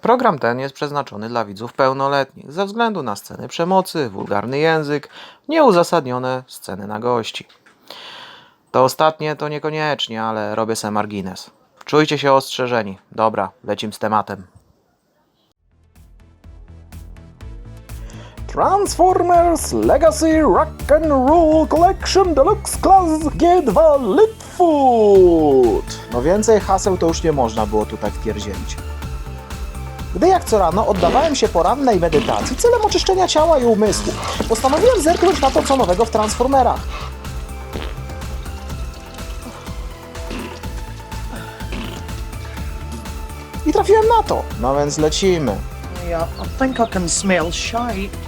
Program ten jest przeznaczony dla widzów pełnoletnich ze względu na sceny przemocy, wulgarny język, nieuzasadnione sceny nagości. To ostatnie to niekoniecznie, ale robię se margines. Czujcie się ostrzeżeni. Dobra, lecim z tematem. Transformers Legacy Rock and Roll Collection Deluxe Class G2 Litfoot. No więcej haseł to już nie można było tutaj wpierdzielić. Gdy jak co rano oddawałem się porannej medytacji celem oczyszczenia ciała i umysłu, postanowiłem zerknąć na to, co nowego w Transformerach. I trafiłem na to. No więc lecimy.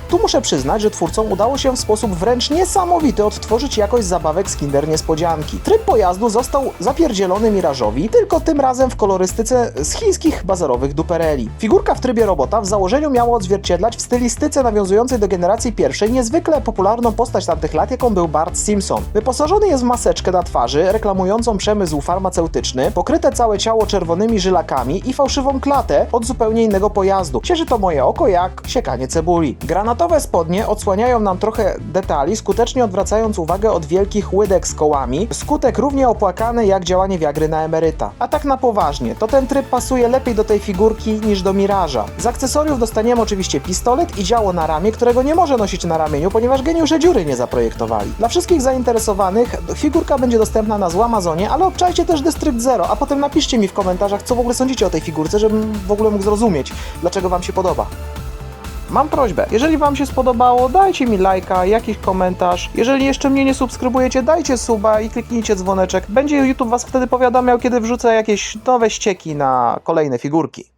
Tu muszę przyznać, że twórcom udało się w sposób wręcz niesamowity odtworzyć jakość zabawek z Kinder Niespodzianki. Tryb pojazdu został zapierdzielony Mirażowi, tylko tym razem w kolorystyce z chińskich bazarowych dupereli. Figurka w trybie robota w założeniu miała odzwierciedlać w stylistyce nawiązującej do generacji pierwszej niezwykle popularną postać tamtych lat, jaką był Bart Simpson. Wyposażony jest w maseczkę na twarzy, reklamującą przemysł farmaceutyczny, pokryte całe ciało czerwonymi żylakami i fałszywą klatę od zupełnie innego pojazdu. Cieszy to moje oko jak siekanie cebuli. Granatowe spodnie odsłaniają nam trochę detali, skutecznie odwracając uwagę od wielkich łydek z kołami. Skutek równie opłakany jak działanie wiagry na emeryta. A tak na poważnie, to ten tryb pasuje lepiej do tej figurki niż do Miraża. Z akcesoriów dostaniemy oczywiście pistolet i działo na ramię, którego nie może nosić na ramieniu, ponieważ geniusze dziury nie zaprojektowali. Dla wszystkich zainteresowanych figurka będzie dostępna na Złamazonie, ale obczajcie też District Zero, a potem napiszcie mi w komentarzach, co w ogóle sądzicie o tej figurce, żebym w ogóle mógł zrozumieć, dlaczego wam się Mam prośbę, jeżeli Wam się spodobało, dajcie mi lajka, jakiś komentarz. Jeżeli jeszcze mnie nie subskrybujecie, dajcie suba i kliknijcie dzwoneczek. Będzie YouTube Was wtedy powiadamiał, kiedy wrzucę jakieś nowe ścieki na kolejne figurki.